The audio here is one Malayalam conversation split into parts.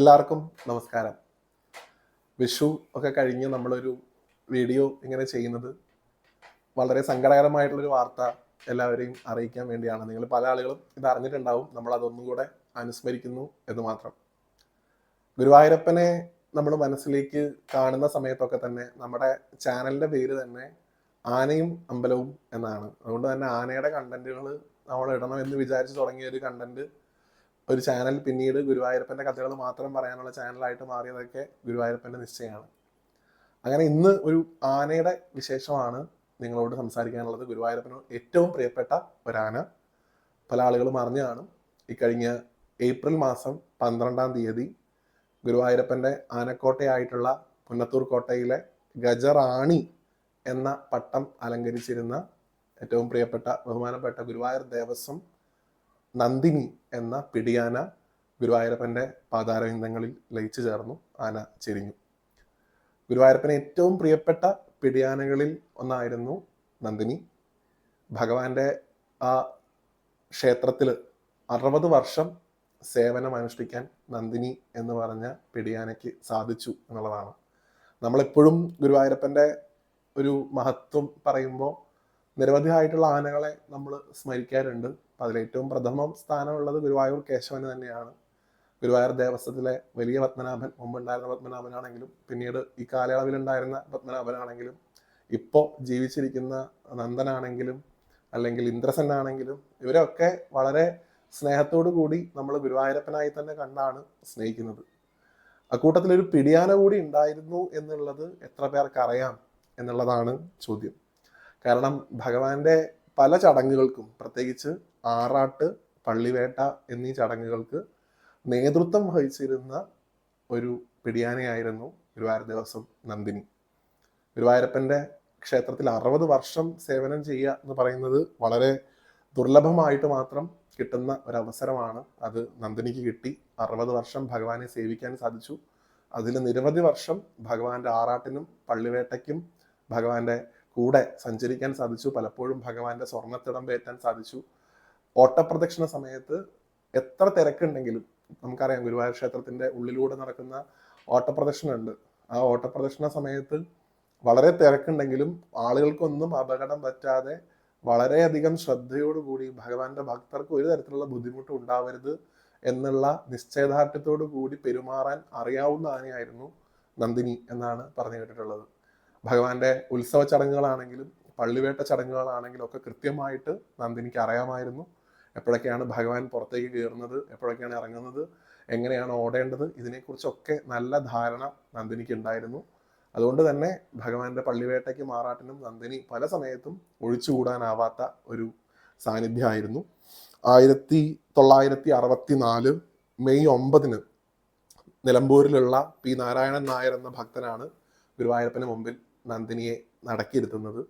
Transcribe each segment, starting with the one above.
എല്ലാവർക്കും നമസ്കാരം. വിഷു ഒക്കെ കഴിഞ്ഞ് നമ്മളൊരു വീഡിയോ ഇങ്ങനെ ചെയ്യുന്നത് വളരെ സങ്കടകരമായിട്ടുള്ളൊരു വാർത്ത എല്ലാവരെയും അറിയിക്കാൻ വേണ്ടിയാണ്. നിങ്ങൾ പല ആളുകളും ഇത് അറിഞ്ഞിട്ടുണ്ടാവും. നമ്മൾ അതൊന്നും കൂടെ അനുസ്മരിക്കുന്നു എന്ന് മാത്രം. ഗുരുവായൂരപ്പനെ നമ്മൾ മനസ്സിലേക്ക് കാണുന്ന സമയത്തൊക്കെ തന്നെ നമ്മുടെ ചാനലിന്റെ പേര് തന്നെ ആനയും അമ്പലവും എന്നാണ്. അതുകൊണ്ട് തന്നെ ആനയുടെ കണ്ടന്റുകൾ നമ്മൾ ഇടണം എന്ന് വിചാരിച്ചു തുടങ്ങിയ ഒരു കണ്ടന്റ് ഒരു ചാനൽ പിന്നീട് ഗുരുവായൂരപ്പന്റെ കഥകൾ മാത്രം പറയാനുള്ള ചാനലായിട്ട് മാറിയതൊക്കെ ഗുരുവായൂരപ്പന്റെ നിശ്ചയമാണ്. അങ്ങനെ ഇന്ന് ഒരു ആനയുടെ വിശേഷമാണ് നിങ്ങളോട് സംസാരിക്കാനുള്ളത്. ഗുരുവായൂരപ്പന് ഏറ്റവും പ്രിയപ്പെട്ട ഒരാന. പല ആളുകളും അറിഞ്ഞു കാണും. ഇക്കഴിഞ്ഞ ഏപ്രിൽ മാസം പന്ത്രണ്ടാം തീയതി ഗുരുവായൂരപ്പന്റെ ആനക്കോട്ടയായിട്ടുള്ള പുന്നത്തൂർ കോട്ടയിലെ ഗജറാണി എന്ന പട്ടം അലങ്കരിച്ചിരുന്ന ഏറ്റവും പ്രിയപ്പെട്ട ബഹുമാനപ്പെട്ട ഗുരുവായൂർ ദേവസ്വം നന്ദിനി എന്ന പിടിയാന ഗുരുവായൂരപ്പന്റെ പാതാരവിന്ദങ്ങളിൽ ലയിച്ചു ചേർന്നു ആന ചെരിഞ്ഞു. ഗുരുവായൂരപ്പന് ഏറ്റവും പ്രിയപ്പെട്ട പിടിയാനകളിൽ ഒന്നായിരുന്നു നന്ദിനി. ഭഗവാന്റെ ആ ക്ഷേത്രത്തിൽ അറുപത് വർഷം സേവനം അനുഷ്ഠിക്കാൻ നന്ദിനി എന്ന് പറഞ്ഞ പിടിയാനയ്ക്ക് സാധിച്ചു എന്നുള്ളതാണ്. നമ്മളെപ്പോഴും ഗുരുവായൂരപ്പന്റെ ഒരു മഹത്വം പറയുമ്പോൾ നിരവധിയായിട്ടുള്ള ആനകളെ നമ്മൾ സ്മരിക്കാറുണ്ട്. അതിലേറ്റവും പ്രഥമ സ്ഥാനമുള്ളത് ഗുരുവായൂർ കേശവന് തന്നെയാണ്. ഗുരുവായൂർ ദേവസ്വത്തിലെ വലിയ പത്മനാഭൻ മുമ്പുണ്ടായിരുന്ന പത്മനാഭനാണെങ്കിലും പിന്നീട് ഈ കാലയളവിലുണ്ടായിരുന്ന പത്മനാഭനാണെങ്കിലും ഇപ്പോൾ ജീവിച്ചിരിക്കുന്ന നന്ദനാണെങ്കിലും അല്ലെങ്കിൽ ഇന്ദ്രസൻ ആണെങ്കിലും ഇവരൊക്കെ വളരെ സ്നേഹത്തോടു കൂടി നമ്മൾ ഗുരുവായൂരപ്പനായി തന്നെ കണ്ടാണ് സ്നേഹിക്കുന്നത്. അക്കൂട്ടത്തിൽ ഒരു പിടിയാന കൂടി ഉണ്ടായിരുന്നു എന്നുള്ളത് എത്ര പേർക്ക് അറിയാം എന്നുള്ളതാണ് ചോദ്യം. കാരണം ഭഗവാന്റെ പല ചടങ്ങുകൾക്കും പ്രത്യേകിച്ച് ആറാട്ട് പള്ളിവേട്ട എന്നീ ചടങ്ങുകൾക്ക് നേതൃത്വം വഹിച്ചിരുന്ന ഒരു പിടിയാനയായിരുന്നു ഗുരുവായൂർ ദേവസ്വം നന്ദിനി. ഗുരുവായൂരപ്പന്റെ ക്ഷേത്രത്തിൽ അറുപത് വർഷം സേവനം ചെയ്യുക എന്ന് പറയുന്നത് വളരെ ദുർലഭമായിട്ട് മാത്രം കിട്ടുന്ന ഒരവസരമാണ്. അത് നന്ദിനിക്ക് കിട്ടി. അറുപത് വർഷം ഭഗവാനെ സേവിക്കാൻ സാധിച്ചു. അതിൽ നിരവധി വർഷം ഭഗവാന്റെ ആറാട്ടിനും പള്ളിവേട്ടയ്ക്കും ഭഗവാന്റെ കൂടെ സഞ്ചരിക്കാൻ സാധിച്ചു. പലപ്പോഴും ഭഗവാന്റെ സ്വർണത്തിടം പേറ്റാൻ സാധിച്ചു. ഓട്ടപ്രദക്ഷിണ സമയത്ത് എത്ര തിരക്കുണ്ടെങ്കിലും നമുക്കറിയാം ഗുരുവായൂർ ക്ഷേത്രത്തിന്റെ ഉള്ളിലൂടെ നടക്കുന്ന ഓട്ടപ്രദക്ഷിണ ഉണ്ട് ആ ഓട്ടപ്രദക്ഷിണ സമയത്ത് വളരെ തിരക്കുണ്ടെങ്കിലും ആളുകൾക്കൊന്നും അപകടം പറ്റാതെ വളരെയധികം ശ്രദ്ധയോടുകൂടി ഭഗവാന്റെ ഭക്തർക്ക് ഒരു തരത്തിലുള്ള ബുദ്ധിമുട്ടും ഉണ്ടാവരുത് എന്നുള്ള നിശ്ചയദാർഢ്യത്തോടു കൂടി പെരുമാറാൻ അറിയാവുന്ന ആനയായിരുന്നു നന്ദിനി എന്നാണ് പറഞ്ഞു കേട്ടിട്ടുള്ളത്. ഭഗവാന്റെ ഉത്സവ ചടങ്ങുകളാണെങ്കിലും പള്ളിവേട്ട ചടങ്ങുകളാണെങ്കിലും ഒക്കെ കൃത്യമായിട്ട് നന്ദിനിക്ക് അറിയാമായിരുന്നു. എപ്പോഴൊക്കെയാണ് ഭഗവാൻ പുറത്തേക്ക് കയറുന്നത് എപ്പോഴൊക്കെയാണ് ഇറങ്ങുന്നത് എങ്ങനെയാണ് ഓടേണ്ടത് ഇതിനെക്കുറിച്ചൊക്കെ നല്ല ധാരണ നന്ദിനിക്ക് ഉണ്ടായിരുന്നു അതുകൊണ്ട് തന്നെ ഭഗവാന്റെ പള്ളിവേട്ടയ്ക്ക് മാറാട്ടിനും നന്ദിനി പല സമയത്തും ഒഴിച്ചുകൂടാനാവാത്ത ഒരു സാന്നിധ്യമായിരുന്നു ആയിരത്തി തൊള്ളായിരത്തി അറുപത്തി നാല് മെയ് ഒമ്പതിന് നിലമ്പൂരിലുള്ള പി നാരായണൻ നായർ എന്ന ഭക്തനാണ് ഗുരുവായൂരപ്പന് മുമ്പിൽ നന്ദിനിയെ നടക്കിയിരുത്തുന്നത്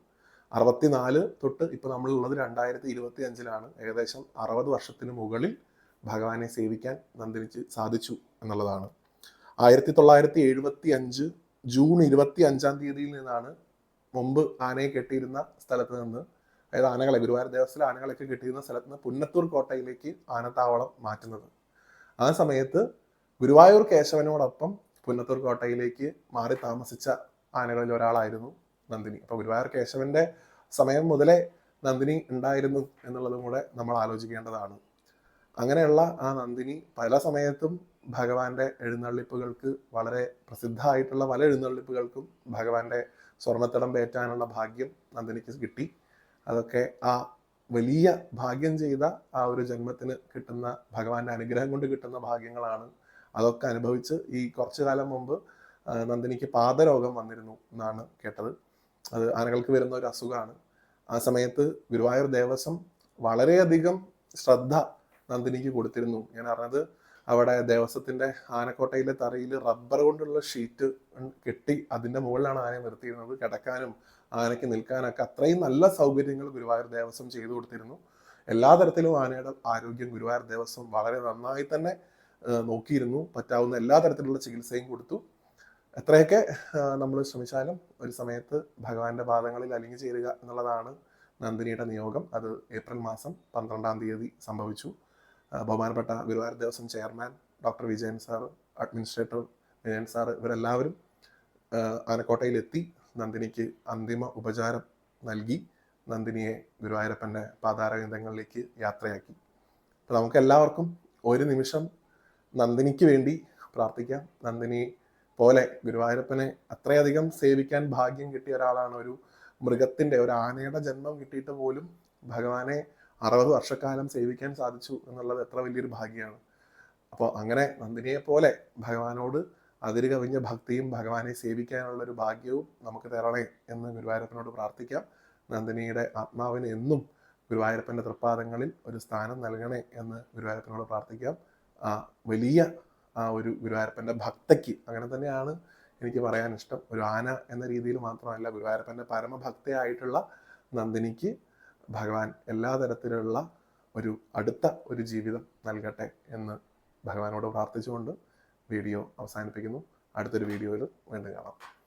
അറുപത്തിനാല് തൊട്ട് ഇപ്പൊ നമ്മളുള്ളത് രണ്ടായിരത്തി ഇരുപത്തി അഞ്ചിലാണ് ഏകദേശം അറുപത് വർഷത്തിന് മുകളിൽ ഭഗവാനെ സേവിക്കാൻ നന്ദിനിക്ക് സാധിച്ചു എന്നുള്ളതാണ്. ആയിരത്തി തൊള്ളായിരത്തി എഴുപത്തി അഞ്ച് ജൂൺ ഇരുപത്തി അഞ്ചാം തീയതിയിൽ നിന്നാണ് മുമ്പ് ആനയെ കെട്ടിയിരുന്ന സ്ഥലത്ത് നിന്ന് അതായത് ആനകളെ ഗുരുവായൂർ ദേവസ്ഥയിലെ ആനകളൊക്കെ കെട്ടിയിരുന്ന സ്ഥലത്ത് നിന്ന് പുന്നത്തൂർ കോട്ടയിലേക്ക് ആനത്താവളം മാറ്റുന്നത്. ആ സമയത്ത് ഗുരുവായൂർ കേശവനോടൊപ്പം പുന്നത്തൂർ കോട്ടയിലേക്ക് മാറി താമസിച്ച ആനകളിൽ ഒരാളായിരുന്നു നന്ദിനി. അപ്പൊ ഗുരുവായൂർ കേശവന്റെ സമയം മുതലേ നന്ദിനി ഉണ്ടായിരുന്നു എന്നുള്ളതും കൂടെ നമ്മൾ ആലോചിക്കേണ്ടതാണ്. അങ്ങനെയുള്ള ആ നന്ദിനി പല സമയത്തും ഭഗവാന്റെ എഴുന്നള്ളിപ്പുകൾക്ക് വളരെ പ്രസിദ്ധമായിട്ടുള്ള പല എഴുന്നള്ളിപ്പുകൾക്കും ഭഗവാന്റെ സ്വർണത്തടം പേറ്റാനുള്ള ഭാഗ്യം നന്ദിനിക്ക് കിട്ടി. അതൊക്കെ ആ വലിയ ഭാഗ്യം ചെയ്ത ആ ഒരു ജന്മത്തിന് കിട്ടുന്ന ഭഗവാന്റെ അനുഗ്രഹം കൊണ്ട് കിട്ടുന്ന ഭാഗ്യങ്ങളാണ് അതൊക്കെ അനുഭവിച്ച് ഈ കുറച്ചു കാലം മുമ്പ് നന്ദിനിക്ക് പാദരോഗം വന്നിരുന്നു എന്നാണ് കേട്ടത്. അത് ആനകൾക്ക് വരുന്ന ഒരു അസുഖമാണ്. ആ സമയത്ത് ഗുരുവായൂർ ദേവസ്വം വളരെയധികം ശ്രദ്ധ നന്ദിനിക്ക് കൊടുത്തിരുന്നു. ഞാൻ അറിഞ്ഞത് അവിടെ ദേവസ്വത്തിന്റെ ആനക്കോട്ടയിലെ തറയിൽ റബ്ബർ കൊണ്ടുള്ള ഷീറ്റ് കെട്ടി അതിന്റെ മുകളിലാണ് ആനയെ നിർത്തിയിരുന്നത്. കിടക്കാനും ആനയ്ക്ക് നിൽക്കാനൊക്കെ അത്രയും നല്ല സൗകര്യങ്ങൾ ഗുരുവായൂർ ദേവസ്വം ചെയ്തു കൊടുത്തിരുന്നു. എല്ലാ തരത്തിലും ആനയുടെ ആരോഗ്യം ഗുരുവായൂർ ദേവസ്വം വളരെ നന്നായി തന്നെ നോക്കിയിരുന്നു. പറ്റാവുന്ന എല്ലാ തരത്തിലുള്ള ചികിത്സയും കൊടുത്തു. എത്രയൊക്കെ നമ്മൾ ശ്രമിച്ചാലും ഒരു സമയത്ത് ഭഗവാന്റെ പാദങ്ങളിൽ അലിഞ്ഞു ചേരുക എന്നുള്ളതാണ് നന്ദിനിയുടെ നിയോഗം. അത് ഏപ്രിൽ മാസം പന്ത്രണ്ടാം തീയതി സംഭവിച്ചു. ബഹുമാനപ്പെട്ട Guruvayur Devaswom chairman doctor Vijayan sir administrator Vijayan sir ഇവരെല്ലാവരും ആനക്കോട്ടയിലെത്തി നന്ദിനിക്ക് അന്തിമ ഉപചാരം നൽകി നന്ദിനിയെ ഗുരുവായൂരപ്പന്റെ പാതാരവിന്ദങ്ങളിലേക്ക് യാത്രയാക്കി. അപ്പോൾ നമുക്ക് എല്ലാവർക്കും ഒരു നിമിഷം നന്ദിനിക്ക് വേണ്ടി പ്രാർത്ഥിക്കാം. നന്ദിനി പോലെ ഗുരുവായൂരപ്പനെ അത്രയധികം സേവിക്കാൻ ഭാഗ്യം കിട്ടിയ ഒരാളാണ് ഒരു മൃഗത്തിന്റെ ഒരു ആനയുടെ ജന്മം കിട്ടിയിട്ട് പോലും ഭഗവാനെ അറുപത് വർഷക്കാലം സേവിക്കാൻ സാധിച്ചു എന്നുള്ളത് എത്ര വലിയൊരു ഭാഗ്യമാണ്. അപ്പോൾ അങ്ങനെ നന്ദിനിയെ പോലെ ഭഗവാനോട് അതിര് കവിഞ്ഞ ഭക്തിയും ഭഗവാനെ സേവിക്കാനുള്ള ഒരു ഭാഗ്യവും നമുക്ക് തരണേ എന്ന് ഗുരുവായൂരപ്പനോട് പ്രാർത്ഥിക്കാം. നന്ദിനിയുടെ ആത്മാവിന് എന്നും ഗുരുവായൂരപ്പന്റെ തൃപ്പാദങ്ങളിൽ ഒരു സ്ഥാനം നൽകണേ എന്ന് ഗുരുവായൂരപ്പനോട് പ്രാർത്ഥിക്കാം. വലിയ ആ ഒരു ഗുരുവായൂരപ്പന്റെ ഭക്തയ്ക്ക്. അങ്ങനെ തന്നെയാണ് എനിക്ക് പറയാൻ ഇഷ്ടം. ഒരു ആന എന്ന രീതിയിൽ മാത്രമല്ല ഗുരുവായൂരപ്പന്റെ പരമഭക്തയായിട്ടുള്ള നന്ദിനിക്ക് ഭഗവാൻ എല്ലാ തരത്തിലുള്ള ഒരു അടുത്ത ഒരു ജീവിതം നൽകട്ടെ എന്ന് ഭഗവാനോട് പ്രാർത്ഥിച്ചുകൊണ്ട് വീഡിയോ അവസാനിപ്പിക്കുന്നു. അടുത്തൊരു വീഡിയോയിൽ വീണ്ടും കാണാം.